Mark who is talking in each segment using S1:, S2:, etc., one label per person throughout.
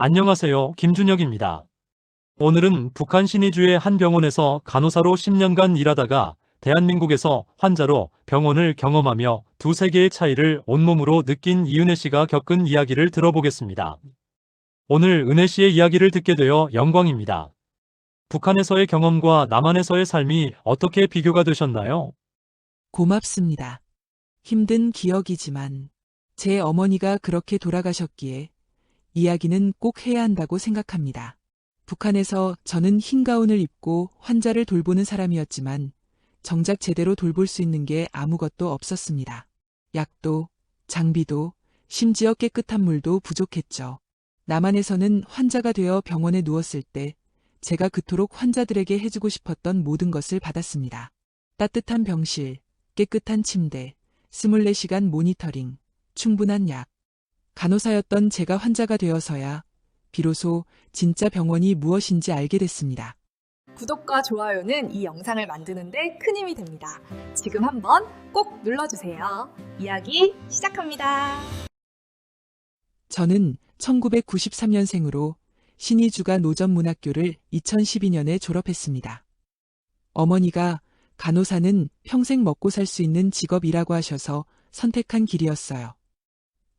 S1: 안녕하세요. 김준혁입니다. 오늘은 북한 신의주의 한 병원에서 간호사로 10년간 일하다가 대한민국에서 환자로 병원을 경험하며 두세 개의 차이를 온몸으로 느낀 이은혜 씨가 겪은 이야기를 들어보겠습니다. 오늘 은혜 씨의 이야기를 듣게 되어 영광입니다. 북한에서의 경험과 남한에서의 삶이 어떻게 비교가 되셨나요?
S2: 고맙습니다. 힘든 기억이지만 제 어머니가 그렇게 돌아가셨기에 이야기는 꼭 해야 한다고 생각합니다. 북한에서 저는 흰 가운을 입고 환자를 돌보는 사람이었지만 정작 제대로 돌볼 수 있는 게 아무것도 없었습니다. 약도, 장비도, 심지어 깨끗한 물도 부족했죠. 남한에서는 환자가 되어 병원에 누웠을 때 제가 그토록 환자들에게 해주고 싶었던 모든 것을 받았습니다. 따뜻한 병실, 깨끗한 침대, 24시간 모니터링, 충분한 약. 간호사였던 제가 환자가 되어서야 비로소 진짜 병원이 무엇인지 알게 됐습니다.
S3: 구독과 좋아요는 이 영상을 만드는데 큰 힘이 됩니다. 지금 한번 꼭 눌러주세요. 이야기 시작합니다.
S2: 저는 1993년생으로 신의주가 노전문학교를 2012년에 졸업했습니다. 어머니가 간호사는 평생 먹고 살 수 있는 직업이라고 하셔서 선택한 길이었어요.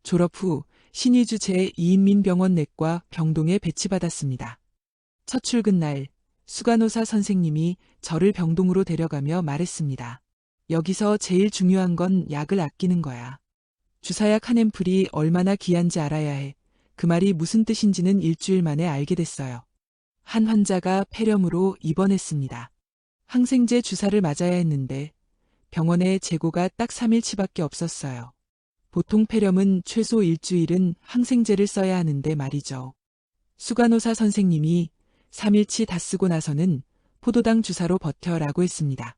S2: 졸업 후 신의주 제2인민병원 내과 병동에 배치받았습니다. 첫 출근 날 수간호사 선생님이 저를 병동으로 데려가며 말했습니다. 여기서 제일 중요한 건 약을 아끼는 거야. 주사약 한 앰플이 얼마나 귀한지 알아야 해. 그 말이 무슨 뜻인지는 일주일 만에 알게 됐어요. 한 환자가 폐렴으로 입원했습니다. 항생제 주사를 맞아야 했는데 병원에 재고가 딱 3일치밖에 없었어요. 보통 폐렴은 최소 일주일은 항생제를 써야 하는데 말이죠. 수간호사 선생님이 3일치 다 쓰고 나서는 포도당 주사로 버텨라고 했습니다.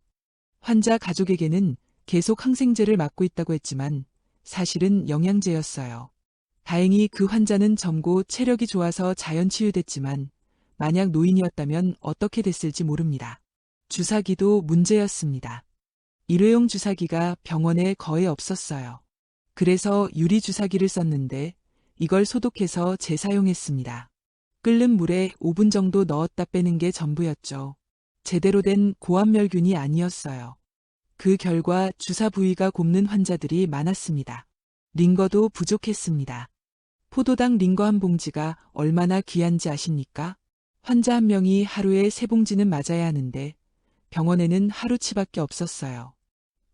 S2: 환자 가족에게는 계속 항생제를 맞고 있다고 했지만 사실은 영양제였어요. 다행히 그 환자는 젊고 체력이 좋아서 자연 치유됐지만 만약 노인이었다면 어떻게 됐을지 모릅니다. 주사기도 문제였습니다. 일회용 주사기가 병원에 거의 없었어요. 그래서 유리 주사기를 썼는데 이걸 소독해서 재사용했습니다. 끓는 물에 5분 정도 넣었다 빼는 게 전부였죠. 제대로 된 고함멸균이 아니었어요. 그 결과 주사 부위가 곱는 환자들이 많았습니다. 링거도 부족했습니다. 포도당 링거 한 봉지가 얼마나 귀한지 아십니까? 환자 한 명이 하루에 세 봉지는 맞아야 하는데 병원에는 하루치밖에 없었어요.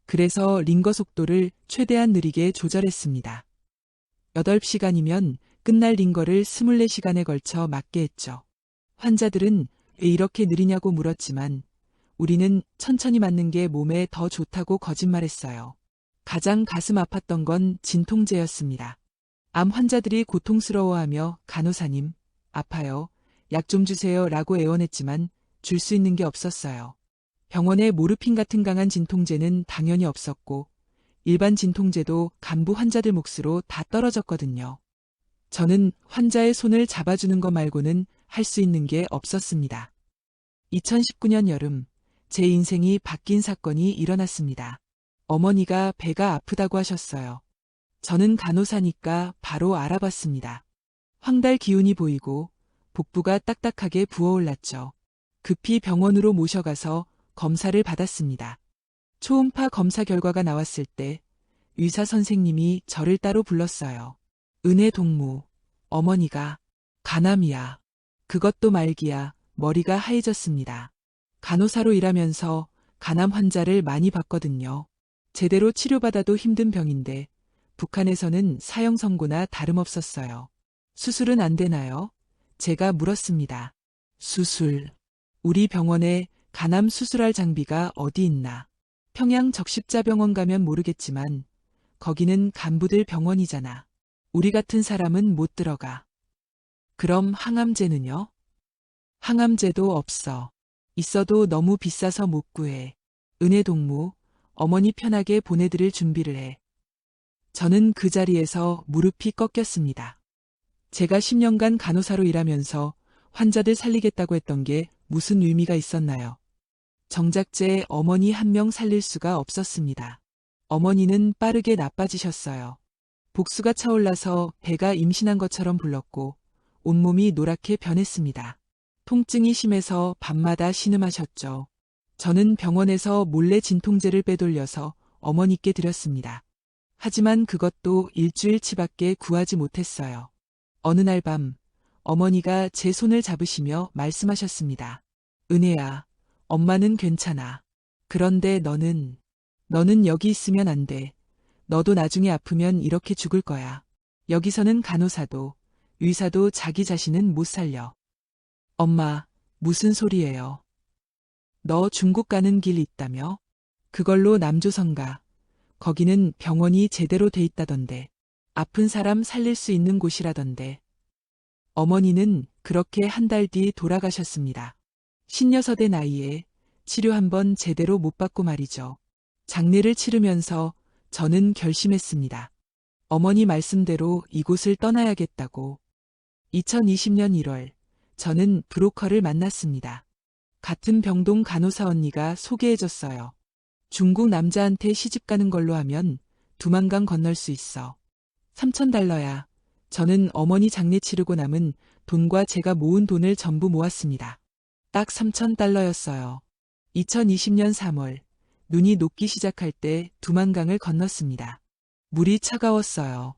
S2: 그래서 링거 속도를 최대한 느리게 조절했습니다. 8시간이면 끝날 링거를 24시간에 걸쳐 맞게 했죠. 환자들은 왜 이렇게 느리냐고 물었지만 우리는 천천히 맞는 게 몸에 더 좋다고 거짓말했어요. 가장 가슴 아팠던 건 진통제였습니다. 암 환자들이 고통스러워하며 간호사님, 아파요. 약 좀 주세요 라고 애원했지만 줄 수 있는 게 없었어요. 병원에 모르핀 같은 강한 진통제는 당연히 없었고 일반 진통제도 간부 환자들 몫으로 다 떨어졌거든요. 저는 환자의 손을 잡아주는 것 말고는 할 수 있는 게 없었습니다. 2019년 여름, 제 인생이 바뀐 사건이 일어났습니다. 어머니가 배가 아프다고 하셨어요. 저는 간호사니까 바로 알아봤습니다. 황달 기운이 보이고 복부가 딱딱하게 부어올랐죠. 급히 병원으로 모셔가서 검사를 받았습니다. 초음파 검사 결과가 나왔을 때 의사 선생님이 저를 따로 불렀어요. 은혜 동무, 어머니가 간암이야. 그것도 말기야. 머리가 하얘졌습니다. 간호사로 일하면서 간암 환자를 많이 봤거든요. 제대로 치료받아도 힘든 병인데 북한에서는 사형 선고나 다름없었어요. 수술은 안 되나요? 제가 물었습니다. 수술. 우리 병원에 간암 수술할 장비가 어디 있나? 평양 적십자병원 가면 모르겠지만 거기는 간부들 병원이잖아. 우리 같은 사람은 못 들어가. 그럼 항암제는요? 항암제도 없어. 있어도 너무 비싸서 못 구해. 은혜 동무, 어머니 편하게 보내드릴 준비를 해. 저는 그 자리에서 무릎이 꺾였습니다. 제가 10년간 간호사로 일하면서 환자들 살리겠다고 했던 게 무슨 의미가 있었나요? 정작 제 어머니 한 명 살릴 수가 없었습니다. 어머니는 빠르게 나빠지셨어요. 복수가 차올라서 배가 임신한 것처럼 불렀고 온몸이 노랗게 변했습니다. 통증이 심해서 밤마다 신음하셨죠. 저는 병원에서 몰래 진통제를 빼돌려서 어머니께 드렸습니다. 하지만 그것도 일주일치밖에 구하지 못했어요. 어느 날 밤, 어머니가 제 손을 잡으시며 말씀하셨습니다. 은혜야, 엄마는 괜찮아. 그런데 너는, 너는 여기 있으면 안 돼. 너도 나중에 아프면 이렇게 죽을 거야. 여기서는 간호사도, 의사도 자기 자신은 못 살려. 엄마, 무슨 소리예요? 너 중국 가는 길 있다며? 그걸로 남조선 가. 거기는 병원이 제대로 돼 있다던데. 아픈 사람 살릴 수 있는 곳이라던데. 어머니는 그렇게 한 달 뒤 돌아가셨습니다. 신여섯의 나이에 치료 한번 제대로 못 받고 말이죠. 장례를 치르면서 저는 결심했습니다. 어머니 말씀대로 이곳을 떠나야겠다고. 2020년 1월, 저는 브로커를 만났습니다. 같은 병동 간호사 언니가 소개해줬어요. 중국 남자한테 시집 가는 걸로 하면 두만강 건널 수 있어. 3천 달러야. 저는 어머니 장례 치르고 남은 돈과 제가 모은 돈을 전부 모았습니다. 딱 3천 달러였어요. 2020년 3월, 눈이 녹기 시작할 때 두만강을 건넜습니다. 물이 차가웠어요.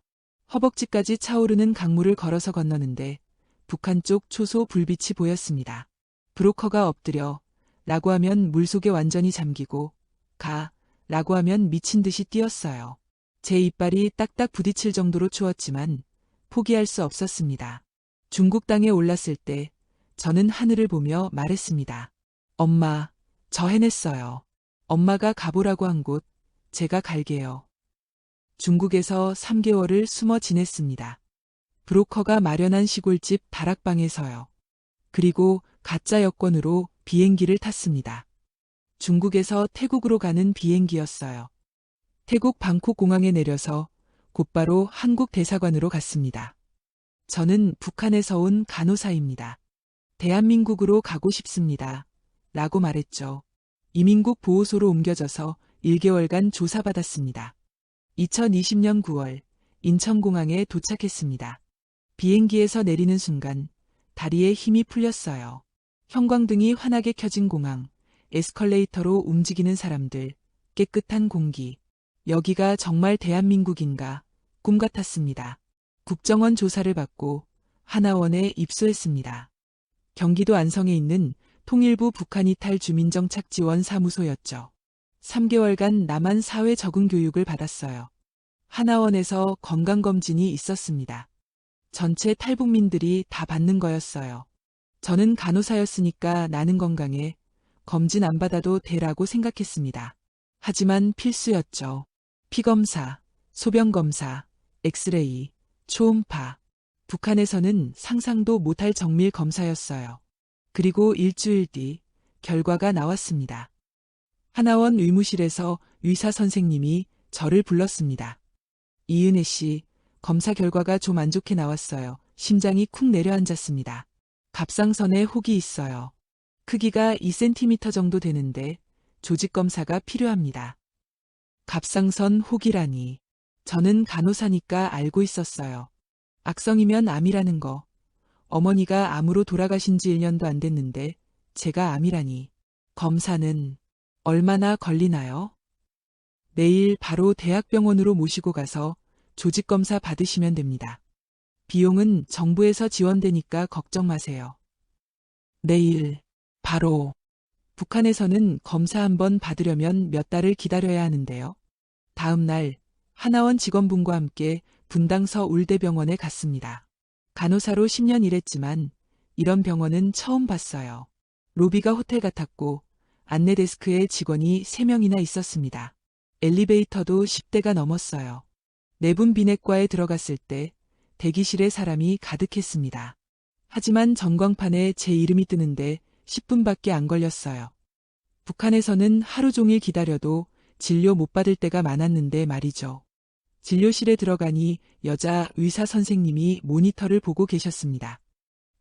S2: 허벅지까지 차오르는 강물을 걸어서 건너는데 북한 쪽 초소 불빛이 보였습니다. 브로커가 엎드려 라고 하면 물속에 완전히 잠기고 가 라고 하면 미친 듯이 뛰었어요. 제 이빨이 딱딱 부딪힐 정도로 추웠지만 포기할 수 없었습니다. 중국 땅에 올랐을 때 저는 하늘을 보며 말했습니다. 엄마, 저 해냈어요. 엄마가 가보라고 한 곳, 제가 갈게요. 중국에서 3개월을 숨어 지냈습니다. 브로커가 마련한 시골집 다락방에서요. 그리고 가짜 여권으로 비행기를 탔습니다. 중국에서 태국으로 가는 비행기였어요. 태국 방콕 공항에 내려서 곧바로 한국 대사관으로 갔습니다. 저는 북한에서 온 간호사입니다. 대한민국으로 가고 싶습니다. 라고 말했죠. 이민국 보호소로 옮겨져서 1개월간 조사받았습니다. 2020년 9월 인천공항에 도착했습니다. 비행기에서 내리는 순간 다리에 힘이 풀렸어요. 형광등이 환하게 켜진 공항, 에스컬레이터로 움직이는 사람들, 깨끗한 공기. 여기가 정말 대한민국인가 꿈 같았습니다. 국정원 조사를 받고 하나원에 입소했습니다. 경기도 안성에 있는 통일부 북한 이탈 주민정착 지원 사무소였죠. 3개월간 남한 사회 적응 교육을 받았어요. 하나원에서 건강검진이 있었습니다. 전체 탈북민들이 다 받는 거였어요. 저는 간호사였으니까 나는 건강해. 검진 안 받아도 되라고 생각했습니다. 하지만 필수였죠. 피검사, 소변검사, 엑스레이, 초음파. 북한에서는 상상도 못할 정밀 검사였어요. 그리고 일주일 뒤 결과가 나왔습니다. 하나원 의무실에서 의사 선생님이 저를 불렀습니다. 이은혜 씨, 검사 결과가 좀 안 좋게 나왔어요. 심장이 쿵 내려앉았습니다. 갑상선에 혹이 있어요. 크기가 2cm 정도 되는데 조직 검사가 필요합니다. 갑상선 혹이라니. 저는 간호사니까 알고 있었어요. 악성이면 암이라는 거. 어머니가 암으로 돌아가신 지 1년도 안 됐는데 제가 암이라니. 검사는 얼마나 걸리나요? 내일 바로 대학병원으로 모시고 가서 조직검사 받으시면 됩니다. 비용은 정부에서 지원되니까 걱정 마세요. 내일, 바로. 북한에서는 검사 한번 받으려면 몇 달을 기다려야 하는데요. 다음 날, 하나원 직원분과 함께 분당서 울대병원에 갔습니다. 간호사로 10년 일했지만 이런 병원은 처음 봤어요. 로비가 호텔 같았고 안내 데스크에 직원이 3명이나 있었습니다. 엘리베이터도 10대가 넘었어요. 내분 비내과에 들어갔을 때 대기실에 사람이 가득했습니다. 하지만 전광판에 제 이름이 뜨는데 10분밖에 안 걸렸어요. 북한에서는 하루 종일 기다려도 진료 못 받을 때가 많았는데 말이죠. 진료실에 들어가니 여자 의사 선생님이 모니터를 보고 계셨습니다.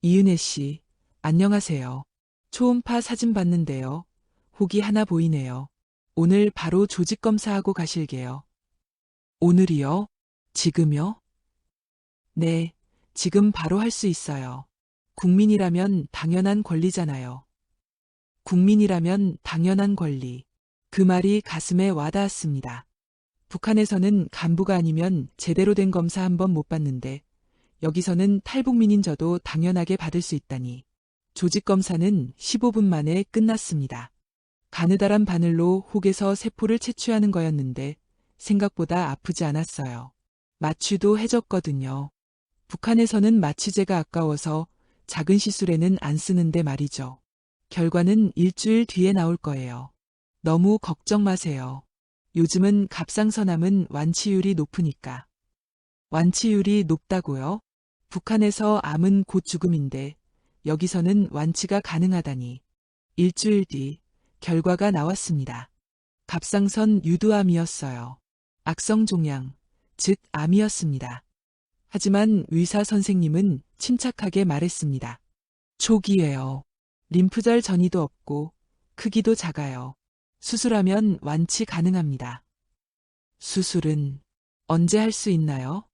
S2: 이은혜 씨, 안녕하세요. 초음파 사진 봤는데요. 혹이 하나 보이네요. 오늘 바로 조직 검사하고 가실게요. 오늘이요? 지금요? 네, 지금 바로 할 수 있어요. 국민이라면 당연한 권리잖아요. 국민이라면 당연한 권리. 그 말이 가슴에 와닿았습니다. 북한에서는 간부가 아니면 제대로 된 검사 한 번 못 받는데 여기서는 탈북민인 저도 당연하게 받을 수 있다니. 조직 검사는 15분 만에 끝났습니다. 가느다란 바늘로 혹에서 세포를 채취하는 거였는데 생각보다 아프지 않았어요. 마취도 해줬거든요. 북한에서는 마취제가 아까워서 작은 시술에는 안 쓰는데 말이죠. 결과는 일주일 뒤에 나올 거예요. 너무 걱정 마세요. 요즘은 갑상선암은 완치율이 높으니까. 완치율이 높다고요? 북한에서 암은 곧 죽음인데 여기서는 완치가 가능하다니. 일주일 뒤 결과가 나왔습니다. 갑상선 유두암이었어요. 악성 종양, 즉 암이었습니다. 하지만 의사 선생님은 침착하게 말했습니다. 초기예요. 림프절 전이도 없고 크기도 작아요. 수술하면 완치 가능합니다. 수술은 언제 할 수 있나요?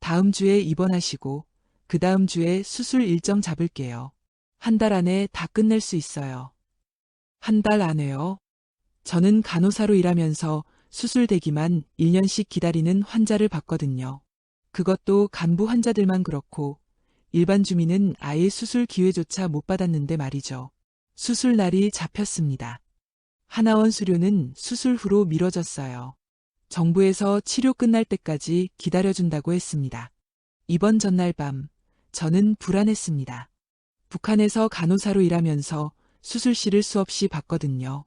S2: 다음 주에 입원하시고 그 다음 주에 수술 일정 잡을게요. 한 달 안에 다 끝낼 수 있어요. 한 달 안에요? 저는 간호사로 일하면서 수술 대기만 1년씩 기다리는 환자를 봤거든요. 그것도 간부 환자들만 그렇고 일반 주민은 아예 수술 기회조차 못 받았는데 말이죠. 수술 날이 잡혔습니다. 하나원 수료는 수술 후로 미뤄졌어요. 정부에서 치료 끝날 때까지 기다려준다고 했습니다. 이번 전날 밤, 저는 불안했습니다. 북한에서 간호사로 일하면서 수술실을 수없이 봤거든요.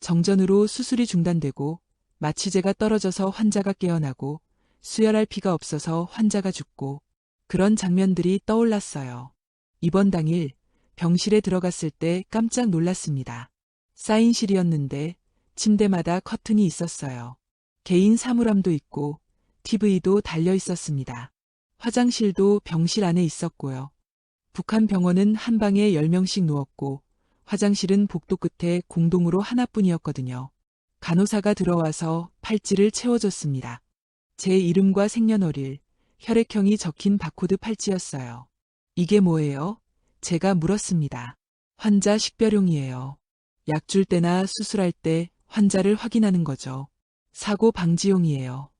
S2: 정전으로 수술이 중단되고 마취제가 떨어져서 환자가 깨어나고 수혈할 피가 없어서 환자가 죽고 그런 장면들이 떠올랐어요. 입원 당일 병실에 들어갔을 때 깜짝 놀랐습니다. 사인실이었는데 침대마다 커튼이 있었어요. 개인 사물함도 있고 TV도 달려 있었습니다. 화장실도 병실 안에 있었고요. 북한 병원은 한 방에 10명씩 누웠고 화장실은 복도 끝에 공동으로 하나뿐이었거든요. 간호사가 들어와서 팔찌를 채워줬습니다. 제 이름과 생년월일, 혈액형이 적힌 바코드 팔찌였어요. 이게 뭐예요? 제가 물었습니다. 환자 식별용이에요. 약 줄 때나 수술할 때 환자를 확인하는 거죠. 사고 방지용이에요.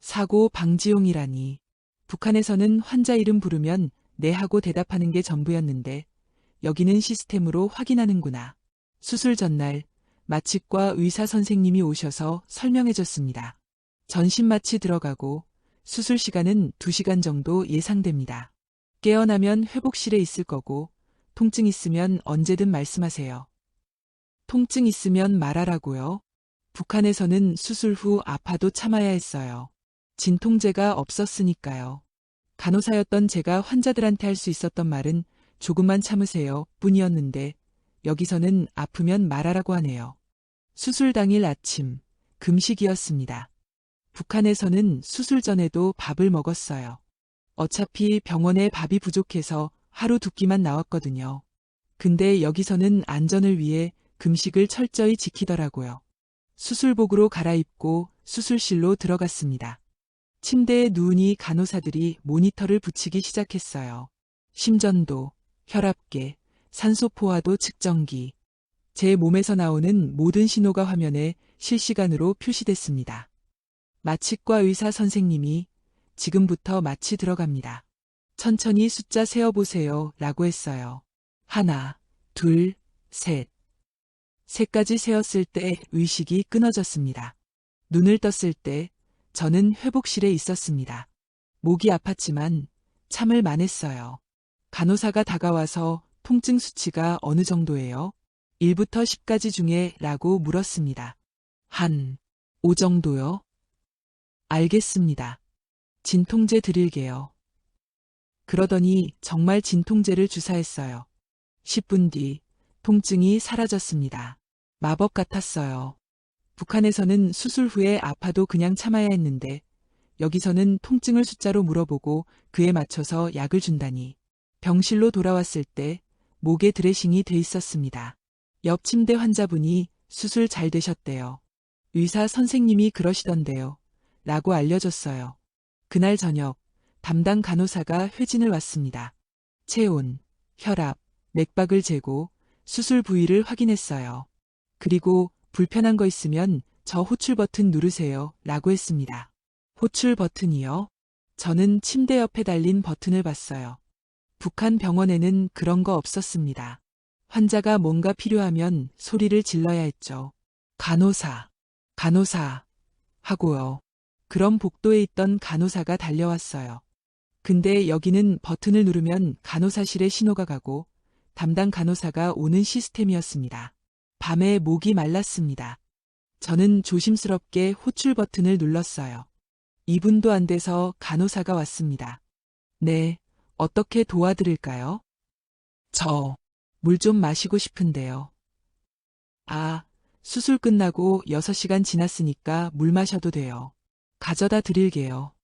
S2: 사고 방지용이라니. 북한에서는 환자 이름 부르면 네 하고 대답하는 게 전부였는데 여기는 시스템으로 확인하는구나. 수술 전날 마취과 의사 선생님이 오셔서 설명해 줬습니다. 전신 마취 들어가고 수술 시간은 2시간 정도 예상됩니다. 깨어나면 회복실에 있을 거고 통증 있으면 언제든 말씀하세요. 통증 있으면 말하라고요. 북한에서는 수술 후 아파도 참아야 했어요. 진통제가 없었으니까요. 간호사였던 제가 환자들한테 할 수 있었던 말은 조금만 참으세요 뿐이었는데 여기서는 아프면 말하라고 하네요. 수술 당일 아침, 금식이었습니다. 북한에서는 수술 전에도 밥을 먹었어요. 어차피 병원에 밥이 부족해서 하루 두 끼만 나왔거든요. 근데 여기서는 안전을 위해 금식을 철저히 지키더라고요. 수술복으로 갈아입고 수술실로 들어갔습니다. 침대에 누우니 간호사들이 모니터를 붙이기 시작했어요. 심전도, 혈압계, 산소 포화도 측정기. 제 몸에서 나오는 모든 신호가 화면에 실시간으로 표시됐습니다. 마취과 의사 선생님이 지금부터 마취 들어갑니다. 천천히 숫자 세어보세요 라고 했어요. 하나, 둘, 셋. 셋까지 세었을 때 의식이 끊어졌습니다. 눈을 떴을 때 저는 회복실에 있었습니다. 목이 아팠지만 참을 만했어요. 간호사가 다가와서 통증 수치가 어느 정도예요? 1부터 10까지 중에 라고 물었습니다. 한 5 정도요? 알겠습니다. 진통제 드릴게요. 그러더니 정말 진통제를 주사했어요. 10분 뒤 통증이 사라졌습니다. 마법 같았어요. 북한에서는 수술 후에 아파도 그냥 참아야 했는데 여기서는 통증을 숫자로 물어보고 그에 맞춰서 약을 준다니. 병실로 돌아왔을 때 목에 드레싱이 돼 있었습니다. 옆 침대 환자분이 수술 잘 되셨대요. 의사 선생님이 그러시던데요. 라고 알려줬어요. 그날 저녁 담당 간호사가 회진을 왔습니다. 체온, 혈압, 맥박을 재고 수술 부위를 확인했어요. 그리고 불편한 거 있으면 저 호출 버튼 누르세요. 라고 했습니다. 호출 버튼이요? 저는 침대 옆에 달린 버튼을 봤어요. 북한 병원에는 그런 거 없었습니다. 환자가 뭔가 필요하면 소리를 질러야 했죠. 간호사, 간호사, 하고요. 그럼 복도에 있던 간호사가 달려왔어요. 근데 여기는 버튼을 누르면 간호사실에 신호가 가고 담당 간호사가 오는 시스템이었습니다. 밤에 목이 말랐습니다. 저는 조심스럽게 호출 버튼을 눌렀어요. 2분도 안 돼서 간호사가 왔습니다. 네, 어떻게 도와드릴까요? 저, 물 좀 마시고 싶은데요. 아, 수술 끝나고 6시간 지났으니까 물 마셔도 돼요. 가져다 드릴게요.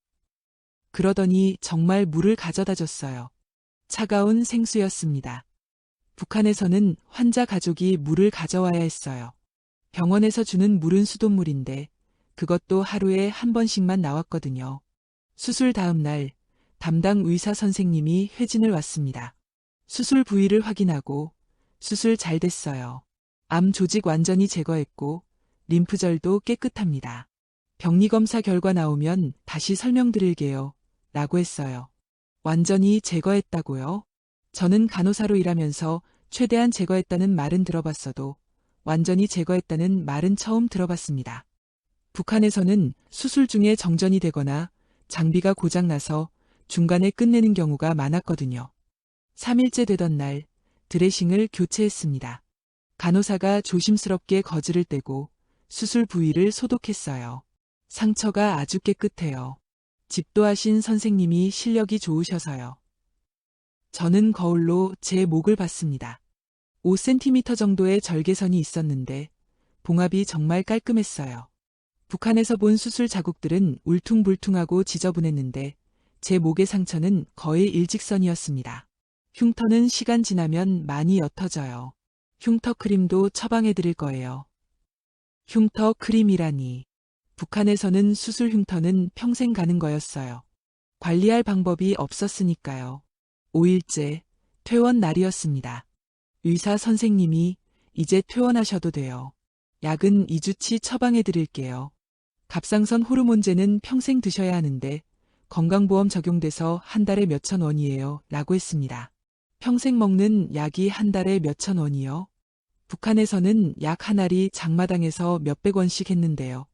S2: 그러더니 정말 물을 가져다 줬어요. 차가운 생수였습니다. 북한에서는 환자 가족이 물을 가져와야 했어요. 병원에서 주는 물은 수돗물인데 그것도 하루에 한 번씩만 나왔거든요. 수술 다음 날 담당 의사 선생님이 회진을 왔습니다. 수술 부위를 확인하고 수술 잘 됐어요. 암 조직 완전히 제거했고 림프절도 깨끗합니다. 병리 검사 결과 나오면 다시 설명드릴게요. 라고 했어요. 완전히 제거했다고요? 저는 간호사로 일하면서 최대한 제거했다는 말은 들어봤어도 완전히 제거했다는 말은 처음 들어봤습니다. 북한에서는 수술 중에 정전이 되거나 장비가 고장나서 중간에 끝내는 경우가 많았거든요. 3일째 되던 날 드레싱을 교체했습니다. 간호사가 조심스럽게 거즈를 떼고 수술 부위를 소독했어요. 상처가 아주 깨끗해요. 집도하신 선생님이 실력이 좋으셔서요. 저는 거울로 제 목을 봤습니다. 5cm 정도의 절개선이 있었는데 봉합이 정말 깔끔했어요. 북한에서 본 수술 자국들은 울퉁불퉁하고 지저분했는데 제 목의 상처는 거의 일직선이었습니다. 흉터는 시간 지나면 많이 옅어져요. 흉터 크림도 처방해 드릴 거예요. 흉터 크림이라니. 북한에서는 수술 흉터는 평생 가는 거였어요. 관리할 방법이 없었으니까요. 5일째, 퇴원 날이었습니다. 의사 선생님이 이제 퇴원하셔도 돼요. 약은 2주치 처방해 드릴게요. 갑상선 호르몬제는 평생 드셔야 하는데 건강보험 적용돼서 한 달에 몇천 원이에요. 라고 했습니다. 평생 먹는 약이 한 달에 몇천 원이요? 북한에서는 약 한 알이 장마당에서 몇백 원씩 했는데요.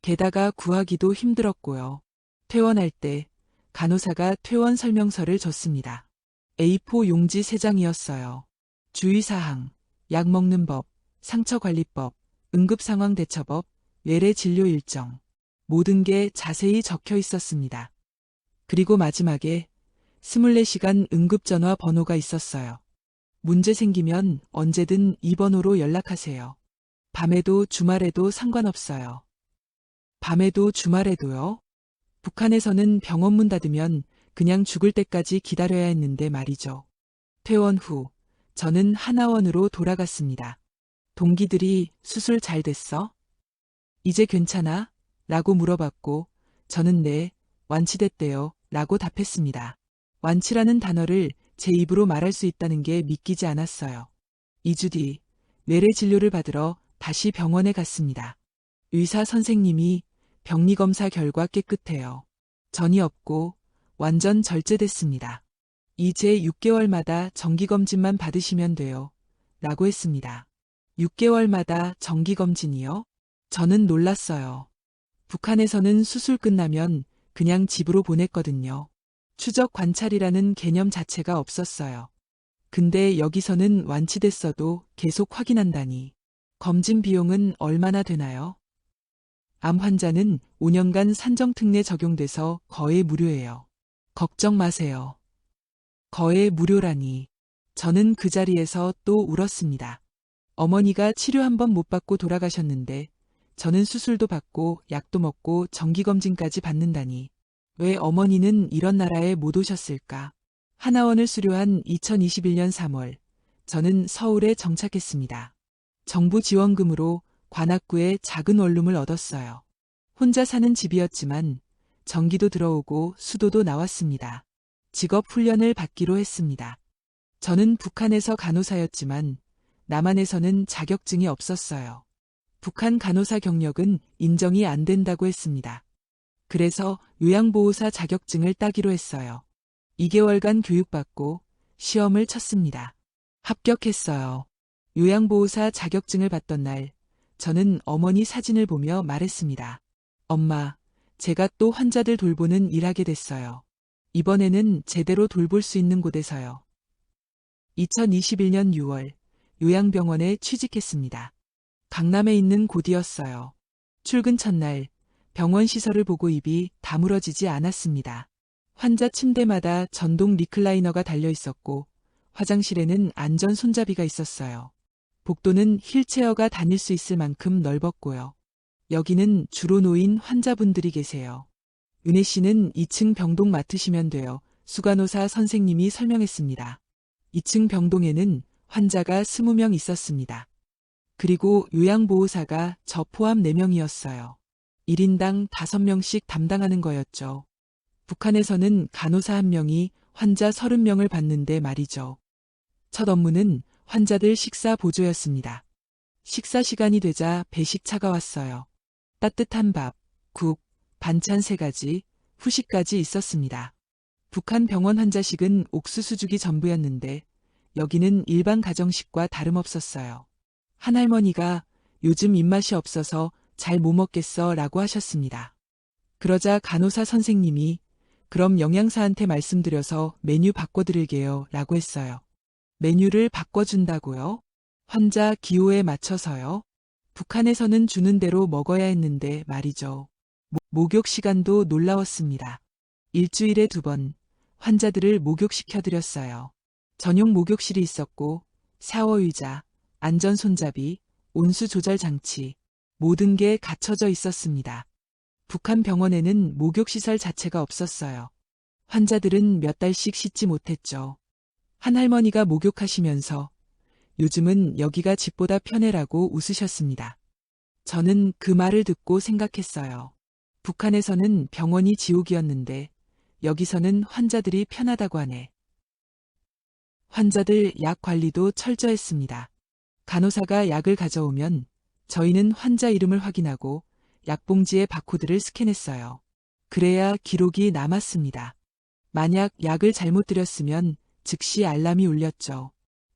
S2: 게다가 구하기도 힘들었고요. 퇴원할 때 간호사가 퇴원 설명서를 줬습니다. A4 용지 3장이었어요. 주의사항, 약 먹는 법, 상처관리법, 응급상황 대처법, 외래 진료 일정. 모든 게 자세히 적혀 있었습니다. 그리고 마지막에 24시간 응급전화 번호가 있었어요. 문제 생기면 언제든 이 번호로 연락하세요. 밤에도 주말에도 상관없어요. 밤에도 주말에도요? 북한에서는 병원 문 닫으면 그냥 죽을 때까지 기다려야 했는데 말이죠. 퇴원 후 저는 하나원으로 돌아갔습니다. 동기들이 수술 잘 됐어? 이제 괜찮아? 라고 물어봤고 저는 네, 완치됐대요. 라고 답했습니다. 완치라는 단어를 제 입으로 말할 수 있다는 게 믿기지 않았어요. 2주 뒤 뇌래 진료를 받으러 다시 병원에 갔습니다. 의사 선생님이 병리 검사 결과 깨끗해요. 전이 없고 완전 절제됐습니다. 이제 6개월마다 정기검진만 받으시면 돼요. 라고 했습니다. 6개월마다 정기검진이요? 저는 놀랐어요. 북한에서는 수술 끝나면 그냥 집으로 보냈거든요. 추적 관찰이라는 개념 자체가 없었어요. 근데 여기서는 완치됐어도 계속 확인한다니. 검진 비용은 얼마나 되나요? 암 환자는 5년간 산정특례 적용돼서 거의 무료예요. 걱정 마세요. 거의 무료라니. 저는 그 자리에서 또 울었습니다. 어머니가 치료 한 번 못 받고 돌아가셨는데 저는 수술도 받고 약도 먹고 정기검진까지 받는다니. 왜 어머니는 이런 나라에 못 오셨을까? 하나원을 수료한 2021년 3월, 저는 서울에 정착했습니다. 정부 지원금으로 관악구에 작은 원룸을 얻었어요. 혼자 사는 집이었지만 전기도 들어오고 수도도 나왔습니다. 직업 훈련을 받기로 했습니다. 저는 북한에서 간호사였지만 남한에서는 자격증이 없었어요. 북한 간호사 경력은 인정이 안 된다고 했습니다. 그래서 요양보호사 자격증을 따기로 했어요. 2개월간 교육받고 시험을 쳤습니다. 합격했어요. 요양보호사 자격증을 받던 날, 저는 어머니 사진을 보며 말했습니다. 엄마, 제가 또 환자들 돌보는 일하게 됐어요. 이번에는 제대로 돌볼 수 있는 곳에서요. 2021년 6월, 요양병원에 취직했습니다. 강남에 있는 곳이었어요. 출근 첫날, 병원 시설을 보고 입이 다물어지지 않았습니다. 환자 침대마다 전동 리클라이너가 달려 있었고, 화장실에는 안전 손잡이가 있었어요. 복도는 휠체어가 다닐 수 있을 만큼 넓었고요. 여기는 주로 노인 환자분들이 계세요. 은혜 씨는 2층 병동 맡으시면 돼요. 수간호사 선생님이 설명했습니다. 2층 병동에는 환자가 20명 있었습니다. 그리고 요양보호사가 저 포함 4명이었어요. 1인당 5명씩 담당하는 거였죠. 북한에서는 간호사 1명이 환자 30명을 받는데 말이죠. 첫 업무는 환자들 식사 보조였습니다. 식사 시간이 되자 배식차가 왔어요. 따뜻한 밥, 국, 반찬 세 가지, 후식까지 있었습니다. 북한 병원 환자식은 옥수수죽이 전부였는데 여기는 일반 가정식과 다름없었어요. 한 할머니가 요즘 입맛이 없어서 잘 못 먹겠어 라고 하셨습니다. 그러자 간호사 선생님이 그럼 영양사한테 말씀드려서 메뉴 바꿔드릴게요 라고 했어요. 메뉴를 바꿔준다고요? 환자 기호에 맞춰서요? 북한에서는 주는 대로 먹어야 했는데 말이죠. 모- 목욕 시간도 놀라웠습니다. 일주일에 두 번 환자들을 목욕시켜드렸어요. 전용 목욕실이 있었고 샤워 의자, 안전 손잡이, 온수 조절 장치 모든 게 갖춰져 있었습니다. 북한 병원에는 목욕시설 자체가 없었어요. 환자들은 몇 달씩 씻지 못했죠. 한 할머니가 목욕하시면서 요즘은 여기가 집보다 편해라고 웃으셨습니다. 저는 그 말을 듣고 생각했어요. 북한에서는 병원이 지옥이었는데 여기서는 환자들이 편하다고 하네. 환자들 약 관리도 철저했습니다. 간호사가 약을 가져오면 저희는 환자 이름을 확인하고 약봉지에 바코드를 스캔했어요. 그래야 기록이 남았습니다. 만약 약을 잘못 드렸으면 즉시 알람이 울렸죠.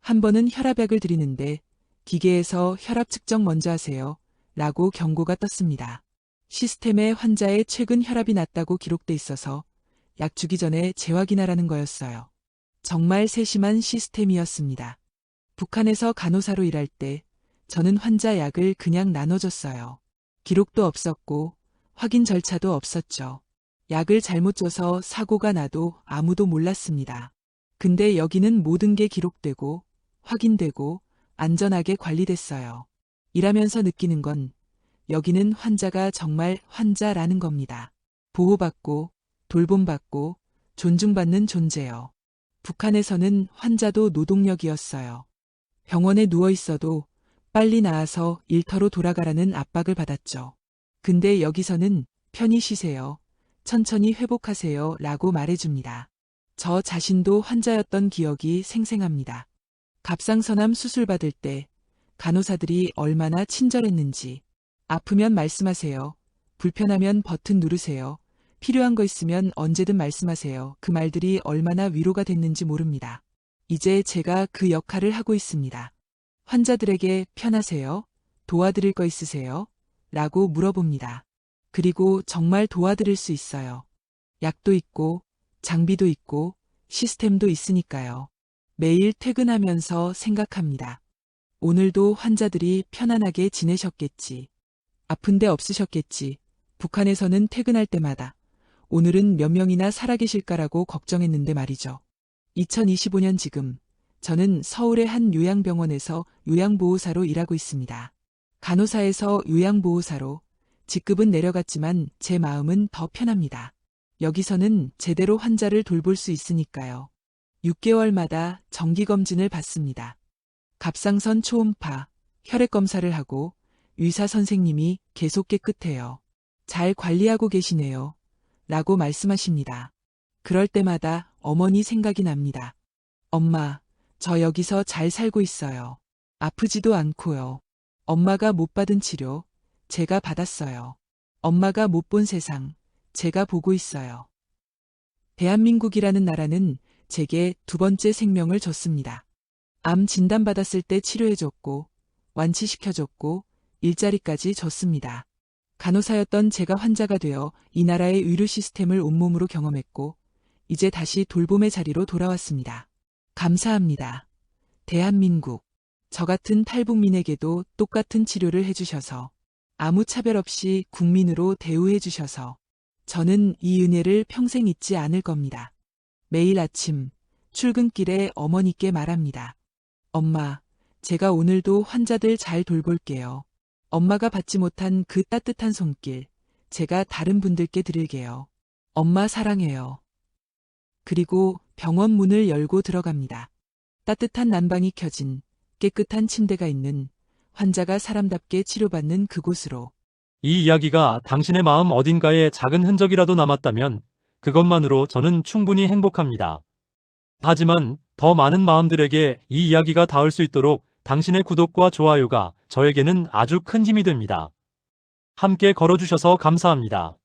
S2: 한 번은 혈압약을 드리는데 기계에서 혈압 측정 먼저 하세요. 라고 경고가 떴습니다. 시스템에 환자의 최근 혈압이 낮다고 기록돼 있어서 약 주기 전에 재확인하라는 거였어요. 정말 세심한 시스템이었습니다. 북한에서 간호사로 일할 때 저는 환자 약을 그냥 나눠줬어요. 기록도 없었고 확인 절차도 없었죠. 약을 잘못 줘서 사고가 나도 아무도 몰랐습니다. 근데 여기는 모든 게 기록되고 확인되고 안전하게 관리됐어요. 일하면서 느끼는 건 여기는 환자가 정말 환자라는 겁니다. 보호받고 돌봄받고 존중받는 존재요. 북한에서는 환자도 노동력이었어요. 병원에 누워 있어도 빨리 나아서 일터로 돌아가라는 압박을 받았죠. 근데 여기서는 편히 쉬세요. 천천히 회복하세요. 라고 말해줍니다. 저 자신도 환자였던 기억이 생생합니다. 갑상선암 수술 받을 때 간호사들이 얼마나 친절했는지 아프면 말씀하세요. 불편하면 버튼 누르세요. 필요한 거 있으면 언제든 말씀하세요. 그 말들이 얼마나 위로가 됐는지 모릅니다. 이제 제가 그 역할을 하고 있습니다. 환자들에게 편하세요? 도와드릴 거 있으세요? 라고 물어봅니다. 그리고 정말 도와드릴 수 있어요. 약도 있고, 장비도 있고, 시스템도 있으니까요. 매일 퇴근하면서 생각합니다. 오늘도 환자들이 편안하게 지내셨겠지. 아픈데 없으셨겠지. 북한에서는 퇴근할 때마다 오늘은 몇 명이나 살아계실까라고 걱정했는데 말이죠. 2025년 지금 저는 서울의 한 요양병원에서 요양보호사로 일하고 있습니다. 간호사에서 요양보호사로 직급은 내려갔지만 제 마음은 더 편합니다. 여기서는 제대로 환자를 돌볼 수 있으니까요. 6개월마다 정기검진을 받습니다. 갑상선 초음파, 혈액 검사를 하고 의사 선생님이 계속 깨끗해요. 잘 관리하고 계시네요. 라고 말씀하십니다. 그럴 때마다 어머니 생각이 납니다. 엄마, 저 여기서 잘 살고 있어요. 아프지도 않고요. 엄마가 못 받은 치료, 제가 받았어요. 엄마가 못 본 세상, 제가 보고 있어요. 대한민국이라는 나라는 제게 두 번째 생명을 줬습니다. 암 진단받았을 때 치료해줬고, 완치시켜줬고, 일자리까지 줬습니다. 간호사였던 제가 환자가 되어 이 나라의 의료 시스템을 온몸으로 경험했고, 이제 다시 돌봄의 자리로 돌아왔습니다. 감사합니다. 대한민국. 저 같은 탈북민에게도 똑같은 치료를 해주셔서, 아무 차별 없이 국민으로 대우해주셔서, 저는 이 은혜를 평생 잊지 않을 겁니다. 매일 아침, 출근길에 어머니께 말합니다. 엄마, 제가 오늘도 환자들 잘 돌볼게요. 엄마가 받지 못한 그 따뜻한 손길, 제가 다른 분들께 드릴게요. 엄마 사랑해요. 그리고 병원 문을 열고 들어갑니다. 따뜻한 난방이 켜진 깨끗한 침대가 있는 환자가 사람답게 치료받는 그곳으로
S1: 이 이야기가 당신의 마음 어딘가에 작은 흔적이라도 남았다면 그것만으로 저는 충분히 행복합니다. 하지만 더 많은 마음들에게 이 이야기가 닿을 수 있도록 당신의 구독과 좋아요가 저에게는 아주 큰 힘이 됩니다. 함께 걸어주셔서 감사합니다.